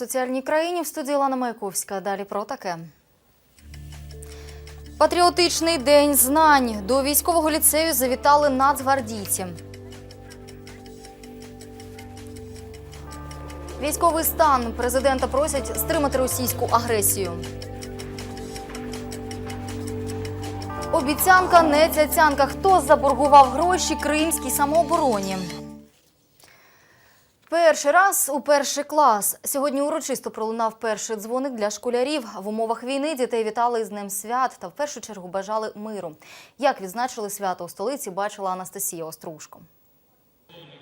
Соціальній країні в студії Лана Маяковська. Далі про таке. Патріотичний день знань. До військового ліцею завітали нацгвардійці. Військовий стан президента просять стримати російську агресію. Обіцянка не цяцянка. Хто заборгував гроші кримській самообороні? Перший раз у перший клас. Сьогодні урочисто пролунав перший дзвоник для школярів. В умовах війни дітей вітали з Днем свят та в першу чергу бажали миру. Як відзначили свято у столиці, бачила Анастасія Острушко.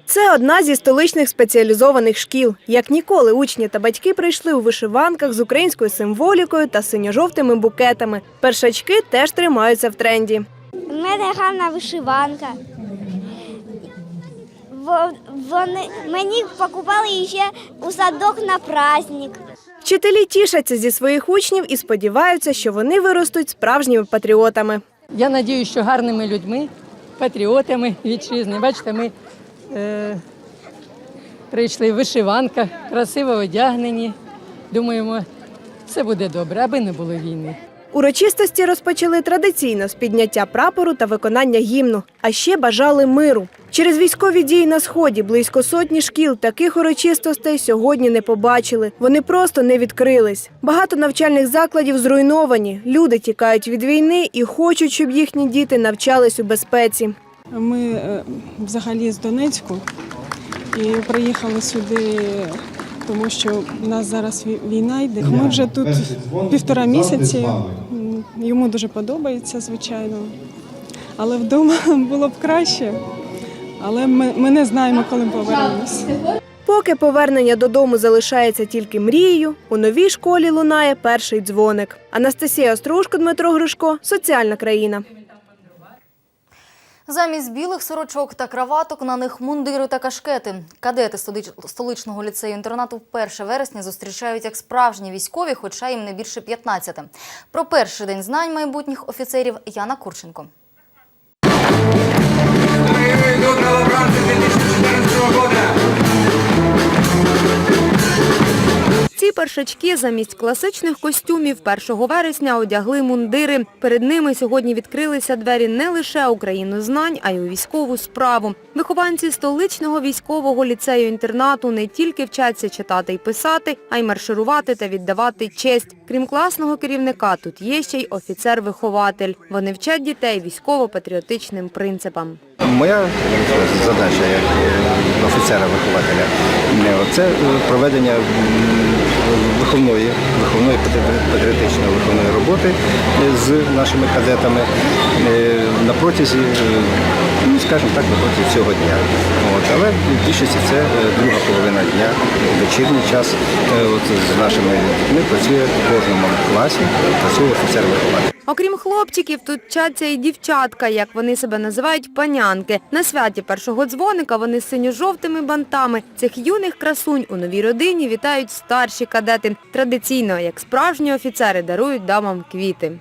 Це одна зі столичних спеціалізованих шкіл. Як ніколи, учні та батьки прийшли у вишиванках з українською символікою та синьо-жовтими букетами. Першачки теж тримаються в тренді. У мене гарна вишиванка. Во- Вони мені покупали ще у садок на праздник. Вчителі тішаться зі своїх учнів і сподіваються, що вони виростуть справжніми патріотами. Я надіюся, що гарними людьми, патріотами вітчизни. Бачите, ми е, прийшли в вишиванках, красиво одягнені. Думаємо, все буде добре, аби не було війни. Урочистості розпочали традиційно з підняття прапору та виконання гімну, а ще бажали миру. Через військові дії на сході близько сотні шкіл таких урочистостей сьогодні не побачили. Вони просто не відкрились. Багато навчальних закладів зруйновані. Люди тікають від війни і хочуть, щоб їхні діти навчались у безпеці. Ми е, взагалі з Донецьку і приїхали сюди, тому що в нас зараз війна йде. Ми вже тут півтора місяці. Йому дуже подобається, звичайно. Але вдома було б краще. Але ми, ми не знаємо, коли повернемось. Поки повернення додому залишається тільки мрією, у новій школі лунає перший дзвоник. Анастасія Острушко, Дмитро Гришко, соціальна країна. Замість білих сорочок та краваток на них мундири та кашкети. Кадети столич- столичного ліцею інтернату 1 вересня зустрічають як справжні військові, хоча їм не більше 15. Про перший день знань майбутніх офіцерів Яна Курченко. Идут новобранцы 2014 года. Ці першачки замість класичних костюмів 1 вересня одягли мундири. Перед ними сьогодні відкрилися двері не лише Україну знань, а й у військову справу. Вихованці столичного військового ліцею-інтернату не тільки вчаться читати і писати, а й марширувати та віддавати честь. Крім класного керівника, тут є ще й офіцер-вихователь. Вони вчать дітей військово-патріотичним принципам. Моя задача як е, офіцера-вихователя це е, проведення виховної, виховної патріотичної виховної роботи з нашими кадетами е, на протязі, скажімо так, протязі всього дня. От. Але більшості це е, друга половина дня, вечірній час. Е, От з нашими дітьми працює в кожному класі, працює офіцер-вихователь. Окрім хлопчиків, тут вчаться і дівчатка, як вони себе називають, панянки. На святі першого дзвоника вони з синьо-жовтими бантами. Цих юних красунь у новій родині вітають старші кадети. Традиційно, як справжні офіцери, дарують дамам квіти.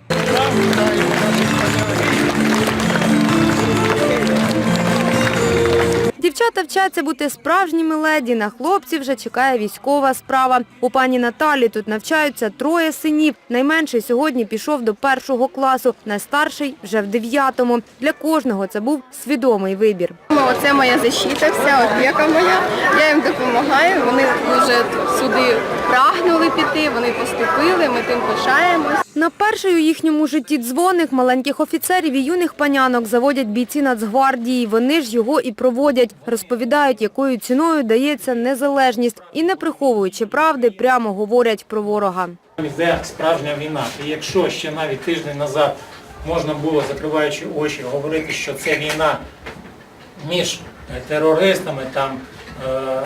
Дівчата вчаться бути справжніми леді. На хлопців вже чекає військова справа. У пані Наталі тут навчаються троє синів. Найменший сьогодні пішов до першого класу, найстарший вже в дев'ятому. Для кожного це був свідомий вибір. Оце моя защита, вся опіка моя. Я їм допомагаю. Вони дуже сюди прагнули піти, вони поступили, ми тим пишаємось. На перший у їхньому житті дзвоник маленьких офіцерів і юних панянок заводять бійці Нацгвардії. Вони ж його і проводять. Розповідають, якою ціною дається незалежність. І не приховуючи правди, прямо говорять про ворога. Йде справжня війна. І якщо ще навіть тиждень назад можна було, закриваючи очі, говорити, що це війна між е, терористами, там, е,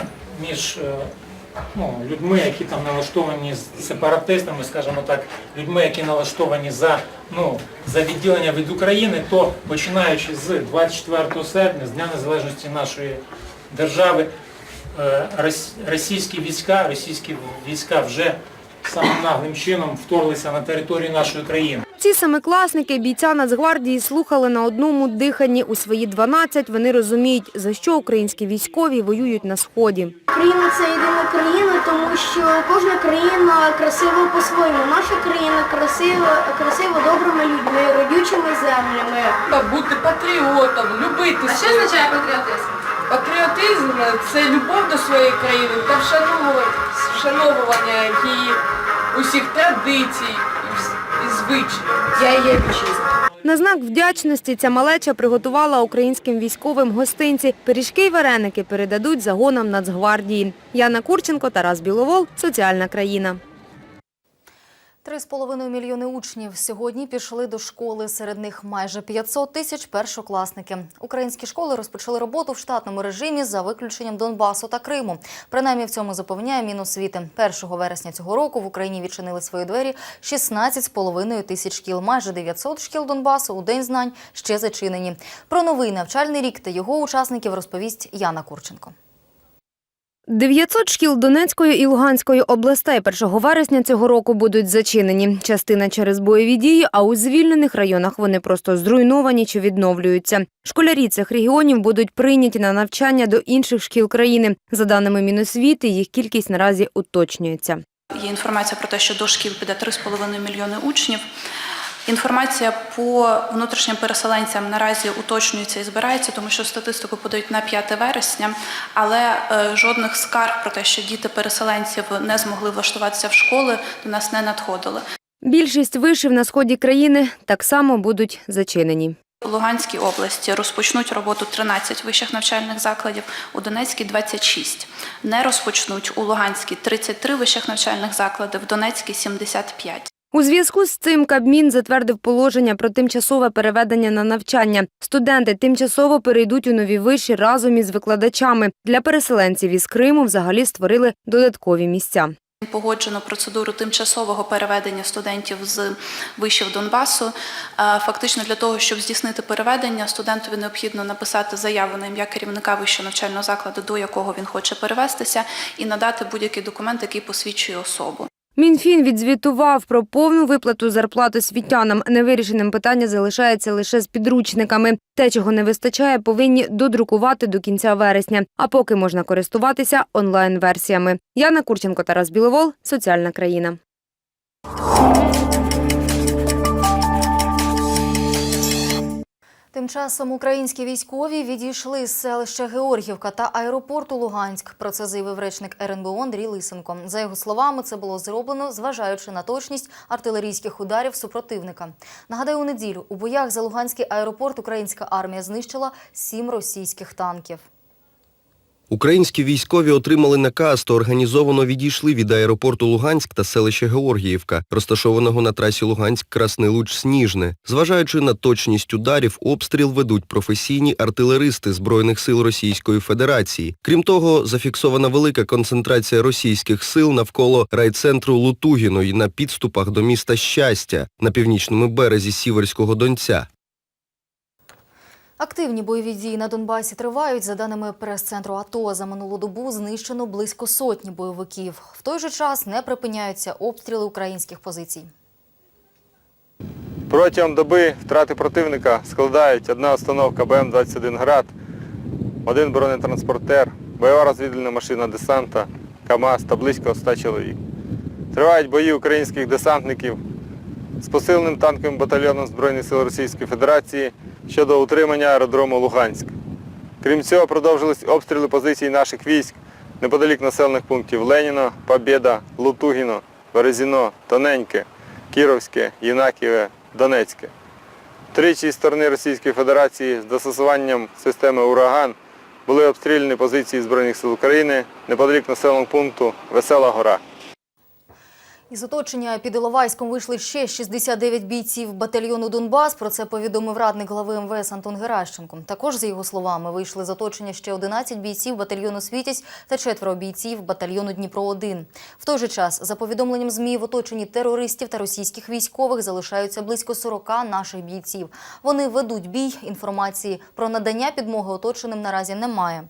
між е, ну, людьми, які там налаштовані сепаратистами, скажімо так, людьми, які налаштовані за, ну, за відділення від України, то починаючи з 24 серпня, з Дня Незалежності нашої держави, е, російські війська, російські війська вже самим наглим чином вторглися на територію нашої країни. Ці семикласники бійця Нацгвардії слухали на одному диханні. У свої 12 вони розуміють, за що українські військові воюють на Сході. Україна це єдина країна, тому що кожна країна красива по-своєму. Наша країна красива, красива добрими людьми, родючими землями. бути патріотом, любити. А що означає патріотизм? Патріотизм це любов до своєї країни та вшановування, вшановування її усіх традицій і вс- і звичаїв. Я є вітчизна. На знак вдячності ця малеча приготувала українським військовим гостинці. Пиріжки й вареники передадуть загонам Нацгвардії. Яна Курченко, Тарас Біловол. Соціальна країна. Три з половиною мільйони учнів сьогодні пішли до школи. Серед них майже 500 тисяч першокласники. Українські школи розпочали роботу в штатному режимі за виключенням Донбасу та Криму. Принаймні в цьому запевняє Міносвіти. 1 вересня цього року в Україні відчинили свої двері 16 з половиною тисяч шкіл. Майже 900 шкіл Донбасу у День знань ще зачинені. Про новий навчальний рік та його учасників розповість Яна Курченко. 900 шкіл Донецької і Луганської областей 1 вересня цього року будуть зачинені. Частина через бойові дії, а у звільнених районах вони просто зруйновані чи відновлюються. Школярі цих регіонів будуть прийняті на навчання до інших шкіл країни. За даними Міносвіти, їх кількість наразі уточнюється. Є інформація про те, що до шкіл піде 3,5 мільйони учнів. Інформація по внутрішнім переселенцям наразі уточнюється і збирається, тому що статистику подають на 5 вересня, але е, жодних скарг про те, що діти переселенців не змогли влаштуватися в школи, до нас не надходили. Більшість вишів на сході країни так само будуть зачинені. У Луганській області розпочнуть роботу 13 вищих навчальних закладів, у Донецькій 26. Не розпочнуть у Луганській 33 вищих навчальних заклади, в Донецькій 75. У зв'язку з цим Кабмін затвердив положення про тимчасове переведення на навчання. Студенти тимчасово перейдуть у нові виші разом із викладачами. Для переселенців із Криму взагалі створили додаткові місця. Погоджено процедуру тимчасового переведення студентів з вишів Донбасу. Фактично для того, щоб здійснити переведення, студентові необхідно написати заяву на ім'я керівника вищого навчального закладу, до якого він хоче перевестися, і надати будь-який документ, який посвідчує особу. Мінфін відзвітував про повну виплату зарплати освітянам. Невирішеним питання залишається лише з підручниками. Те, чого не вистачає, повинні додрукувати до кінця вересня. А поки можна користуватися онлайн-версіями. Яна Курченко, Тарас Біловол. Соціальна країна. Тим часом українські військові відійшли з селища Георгівка та аеропорту Луганськ. Про це заявив речник РНБО Андрій Лисенко. За його словами, це було зроблено, зважаючи на точність артилерійських ударів супротивника. Нагадаю, у неділю у боях за Луганський аеропорт українська армія знищила сім російських танків. Українські військові отримали наказ та організовано відійшли від аеропорту Луганськ та селища Георгіївка, розташованого на трасі Луганськ-Красний Луч-Сніжне. Зважаючи на точність ударів, обстріл ведуть професійні артилеристи Збройних сил Російської Федерації. Крім того, зафіксована велика концентрація російських сил навколо райцентру Лутугіно і на підступах до міста Щастя на північному березі Сіверського Донця. Активні бойові дії на Донбасі тривають. За даними прес-центру АТО, за минулу добу знищено близько сотні бойовиків. В той же час не припиняються обстріли українських позицій. Протягом доби втрати противника складають одна установка БМ-21 «Град», один бронетранспортер, бойова розвідувальна машина десанта, КАМАЗ та близько 100 чоловік. Тривають бої українських десантників з посиленим танковим батальйоном Збройних сил Російської Федерації щодо утримання аеродрому Луганськ. Крім цього, продовжились обстріли позицій наших військ неподалік населених пунктів Леніно, Побєда, Лутугіно, Березіно, Тоненьке, Кіровське, Єнаківе, Донецьке. Тричі зі сторони Російської Федерації з застосуванням системи «Ураган» були обстріляні позиції Збройних сил України неподалік населеного пункту Весела Гора. Із оточення під Іловайськом вийшли ще 69 бійців батальйону Донбас. Про це повідомив радник глави МВС Антон Геращенко. Також, за його словами, вийшли з оточення ще 11 бійців батальйону Світязь та четверо бійців батальйону Дніпро-1. В той же час, за повідомленням ЗМІ, в оточенні терористів та російських військових залишаються близько 40 наших бійців. Вони ведуть бій. Інформації про надання підмоги оточеним наразі немає.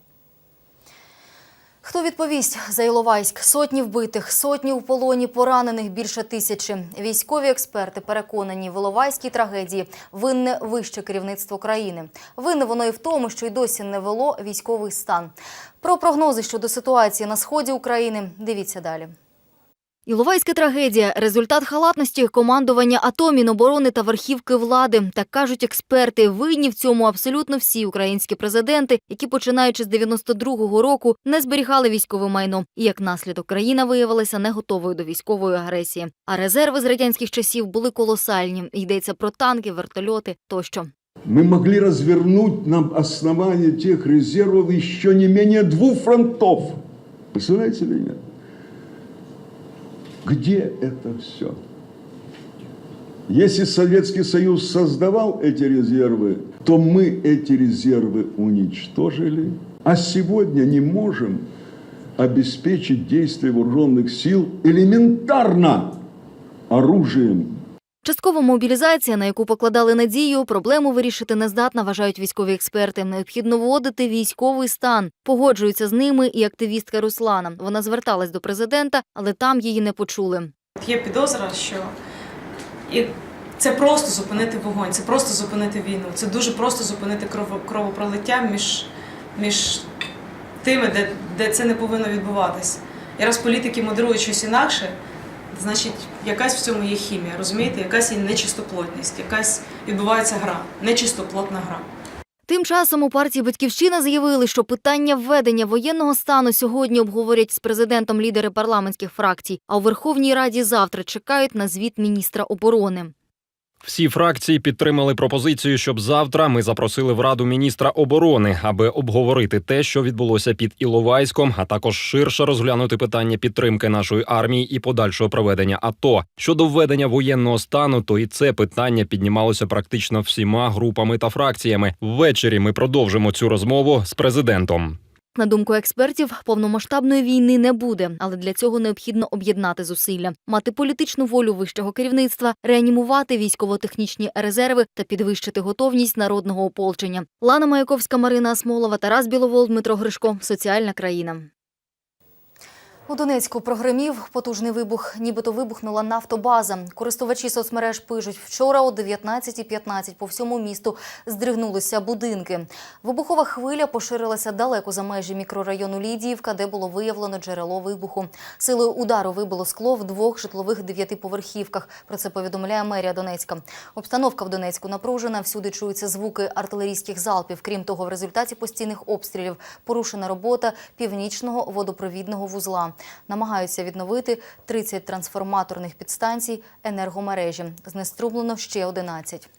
Хто відповість за Іловайськ? Сотні вбитих, сотні у полоні, поранених більше тисячі. Військові експерти переконані, в Іловайській трагедії винне вище керівництво країни. Винне воно і в тому, що й досі не вело військовий стан. Про прогнози щодо ситуації на сході України дивіться далі. Іловайська трагедія – результат халатності командування АТО, Міноборони та верхівки влади. Так кажуть експерти. Винні в цьому абсолютно всі українські президенти, які, починаючи з 92-го року, не зберігали військове майно. І як наслідок країна виявилася не готовою до військової агресії. А резерви з радянських часів були колосальні. Йдеться про танки, вертольоти тощо. Мы могли развернуть на основании тех резервов еще не менее двух фронтов. Представляете или нет? Где это все? Если Советский Союз создавал эти резервы, то мы эти резервы уничтожили, а сегодня не можем обеспечить действия вооруженных сил элементарно оружием, Часткова мобілізація, на яку покладали надію, проблему вирішити не здатна, вважають військові експерти. Необхідно вводити військовий стан. Погоджується з ними і активістка Руслана. Вона зверталась до президента, але там її не почули. Є підозра, що це просто зупинити вогонь, це просто зупинити війну. Це дуже просто зупинити кровопролиття між, між тими, де, де це не повинно відбуватись. І раз політики модерують щось інакше, значить якась в цьому є хімія, розумієте? Якась є нечистоплотність, якась відбувається гра, нечистоплотна гра. Тим часом у партії Батьківщина заявили, що питання введення воєнного стану сьогодні обговорять з президентом лідери парламентських фракцій, а у Верховній Раді завтра чекають на звіт міністра оборони. Всі фракції підтримали пропозицію, щоб завтра ми запросили в раду міністра оборони, аби обговорити те, що відбулося під Іловайськом, а також ширше розглянути питання підтримки нашої армії і подальшого проведення АТО. Щодо введення воєнного стану, то і це питання піднімалося практично всіма групами та фракціями. Ввечері ми продовжимо цю розмову з президентом. На думку експертів, повномасштабної війни не буде, але для цього необхідно об'єднати зусилля, мати політичну волю вищого керівництва, реанімувати військово-технічні резерви та підвищити готовність народного ополчення. Лана Маяковська, Марина Асмолова, Тарас Біловол, Дмитро Гришко. Соціальна країна. У Донецьку прогремів потужний вибух, нібито вибухнула нафтобаза. Користувачі соцмереж пишуть, вчора о 19.15 по всьому місту здригнулися будинки. Вибухова хвиля поширилася далеко за межі мікрорайону Лідіївка, де було виявлено джерело вибуху. Силою удару вибило скло в двох житлових дев'ятиповерхівках. Про це повідомляє мерія Донецька. Обстановка в Донецьку напружена. Всюди чуються звуки артилерійських залпів. Крім того, в результаті постійних обстрілів порушена робота північного водопровідного вузла. Намагаються відновити 30 трансформаторних підстанцій енергомережі. Знеструмлено ще 11.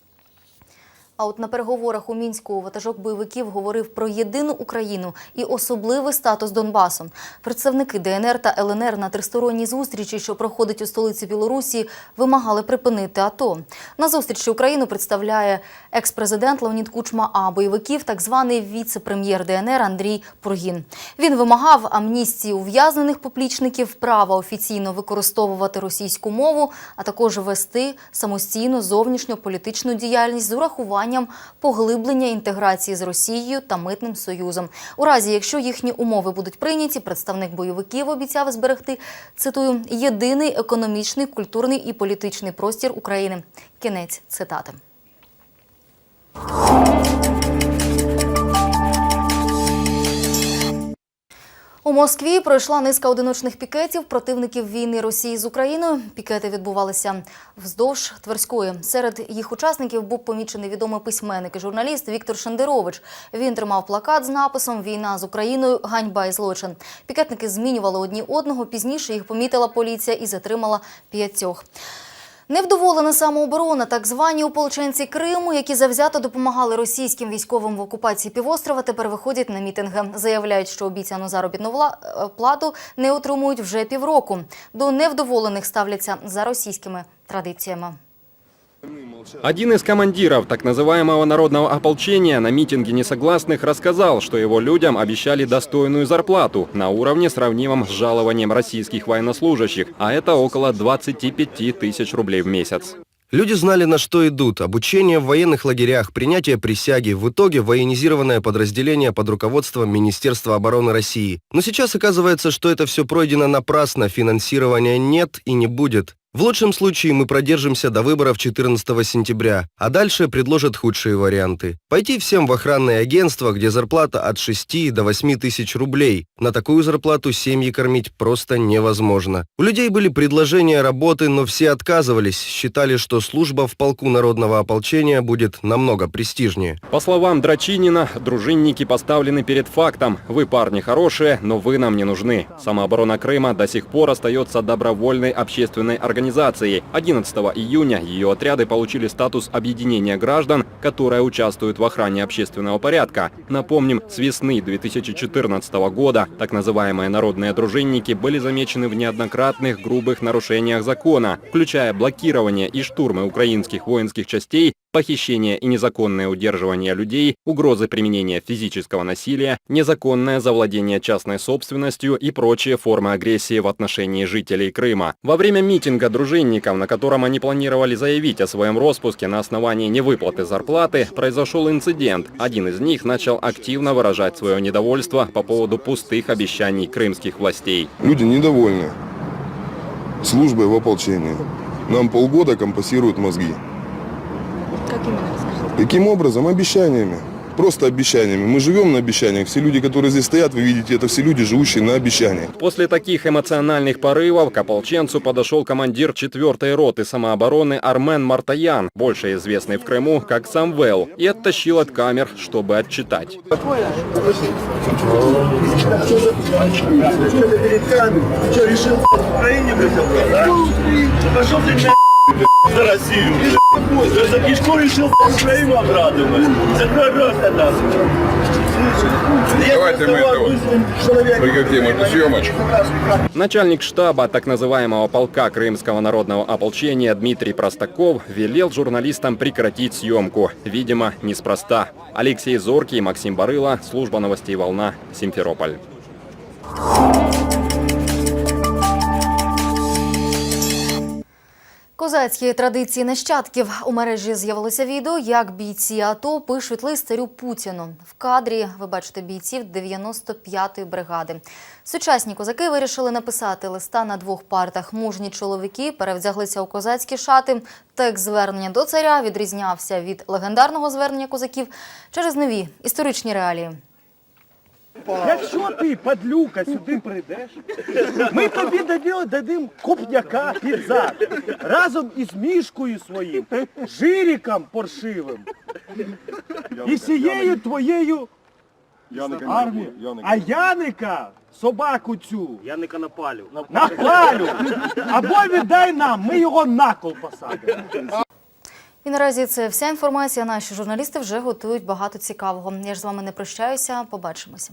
А от на переговорах у Мінську ватажок бойовиків говорив про єдину Україну і особливий статус Донбасу. Представники ДНР та ЛНР на тристоронній зустрічі, що проходить у столиці Білорусі, вимагали припинити АТО. На зустрічі Україну представляє екс-президент Леонід Кучма, а бойовиків так званий віце-прем'єр ДНР Андрій Пургін. Він вимагав амністії ув'язнених поплічників, права офіційно використовувати російську мову, а також вести самостійну зовнішню політичну діяльність з урахуванням поглиблення інтеграції з Росією та митним союзом. У разі, якщо їхні умови будуть прийняті, представник бойовиків обіцяв зберегти цитую єдиний економічний, культурний і політичний простір України. Кінець цитати. У Москві пройшла низка одиночних пікетів противників війни Росії з Україною. Пікети відбувалися вздовж Тверської. Серед їх учасників був помічений відомий письменник і журналіст Віктор Шендерович. Він тримав плакат з написом Війна з Україною, ганьба і злочин. Пікетники змінювали одні одного. Пізніше їх помітила поліція і затримала п'ятьох. Невдоволена самооборона, так звані ополченці Криму, які завзято допомагали російським військовим в окупації півострова, тепер виходять на мітинги. Заявляють, що обіцяну заробітну е, плату не отримують вже півроку. До невдоволених ставляться за російськими традиціями. Один из командиров так называемого народного ополчения на митинге несогласных рассказал, что его людям обещали достойную зарплату на уровне, сравнимом с жалованием российских военнослужащих, а это около 25 тысяч рублей в месяц. Люди знали, на что идут. Обучение в военных лагерях, принятие присяги, в итоге военизированное подразделение под руководством Министерства обороны России. Но сейчас оказывается, что это все пройдено напрасно, финансирования нет и не будет. В лучшем случае мы продержимся до выборов 14 сентября, а дальше предложат худшие варианты. Пойти всем в охранное агентство, где зарплата от 6 до 8 тысяч рублей. На такую зарплату семьи кормить просто невозможно. У людей были предложения работы, но все отказывались, считали, что служба в полку народного ополчения будет намного престижнее. По словам Драчинина, дружинники поставлены перед фактом. Вы парни хорошие, но вы нам не нужны. Самооборона Крыма до сих пор остается добровольной общественной организацией. 11 июня ее отряды получили статус объединения граждан, которое участвует в охране общественного порядка. Напомним, с весны 2014 года так называемые народные дружинники были замечены в неоднократных грубых нарушениях закона, включая блокирование и штурмы украинских воинских частей, похищение и незаконное удерживание людей, угрозы применения физического насилия, незаконное завладение частной собственностью и прочие формы агрессии в отношении жителей Крыма. Во время митинга дружинников, на котором они планировали заявить о своем распуске на основании невыплаты зарплаты, произошел инцидент. Один из них начал активно выражать свое недовольство по поводу пустых обещаний крымских властей. Люди недовольны службой в ополчении. Нам полгода компасируют мозги. Как именно расскажите? Каким образом? Обещаниями. Просто обещаниями. Мы живем на обещаниях. Все люди, которые здесь стоят, вы видите, это все люди, живущие на обещаниях. После таких эмоциональных порывов к ополченцу подошел командир 4-й роты самообороны Армен Мартаян, больше известный в Крыму как Самвел, и оттащил от камер, чтобы отчитать. Что, решил в Украине, блядь, Пошел ты, за Россию, блядь. Ты за кишку решил в Украину обрадовать. Закрой рот тогда. Давайте мы это прекратим эту съемочку. Начальник штаба так называемого полка Крымского народного ополчения Дмитрий Простаков велел журналистам прекратить съемку. Видимо, неспроста. Алексей Зоркий, Максим Барыла, служба новостей «Волна», Симферополь. Козацькі традиції нащадків у мережі з'явилося відео, як бійці АТО пишуть лист царю Путіну. В кадрі ви бачите бійців 95-ї бригади. Сучасні козаки вирішили написати листа на двох партах. Мужні чоловіки перевдяглися у козацькі шати. Текст звернення до царя відрізнявся від легендарного звернення козаків через нові історичні реалії. Якщо ти, падлюка, сюди прийдеш, ми тобі дадим, дадим копняка під зад, разом із мішкою своїм, жиріком поршивим і всією твоєю армією. А Яника, собаку цю, Яника напалю. Напалю! Або віддай нам, ми його на кол посадимо. І наразі це вся інформація. Наші журналісти вже готують багато цікавого. Я ж з вами не прощаюся. Побачимося.